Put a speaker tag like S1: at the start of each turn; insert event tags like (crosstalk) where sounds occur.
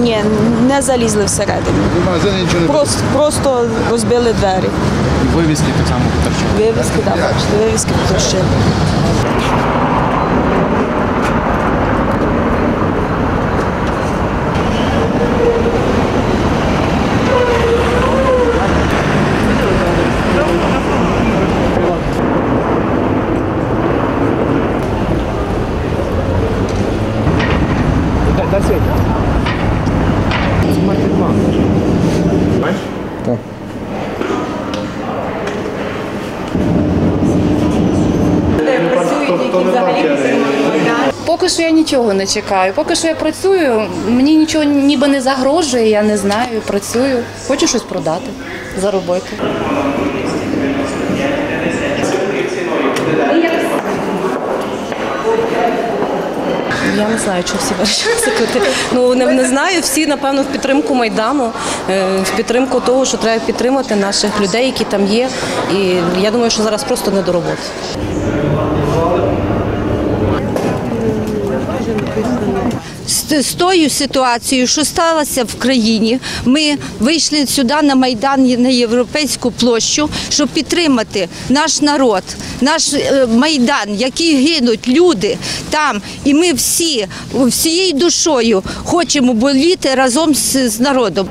S1: ні, не залізли всередину.
S2: В нічого не.
S1: Просто, просто розбили двері.
S3: Вивіски так само потрощили.
S1: Вивіски, так, бачите, вивіски потрощили.
S4: Поки що я нічого не чекаю. Поки що я працюю, мені нічого ніби не загрожує, я не знаю, працюю. Хочу щось продати, заробити.
S5: Я не знаю, чи всі вирішили (laughs) Ну не, не знаю. Всі напевно в підтримку майдану, е, в підтримку того, що треба підтримати наших людей, які там є. І я думаю, що зараз просто не до роботи.
S6: з тою ситуацією, що сталася в країні, ми вийшли сюди на майдан на європейську площу, щоб підтримати наш народ, наш е, майдан, який гинуть люди там. І ми всі всією душою хочемо боліти разом з народом.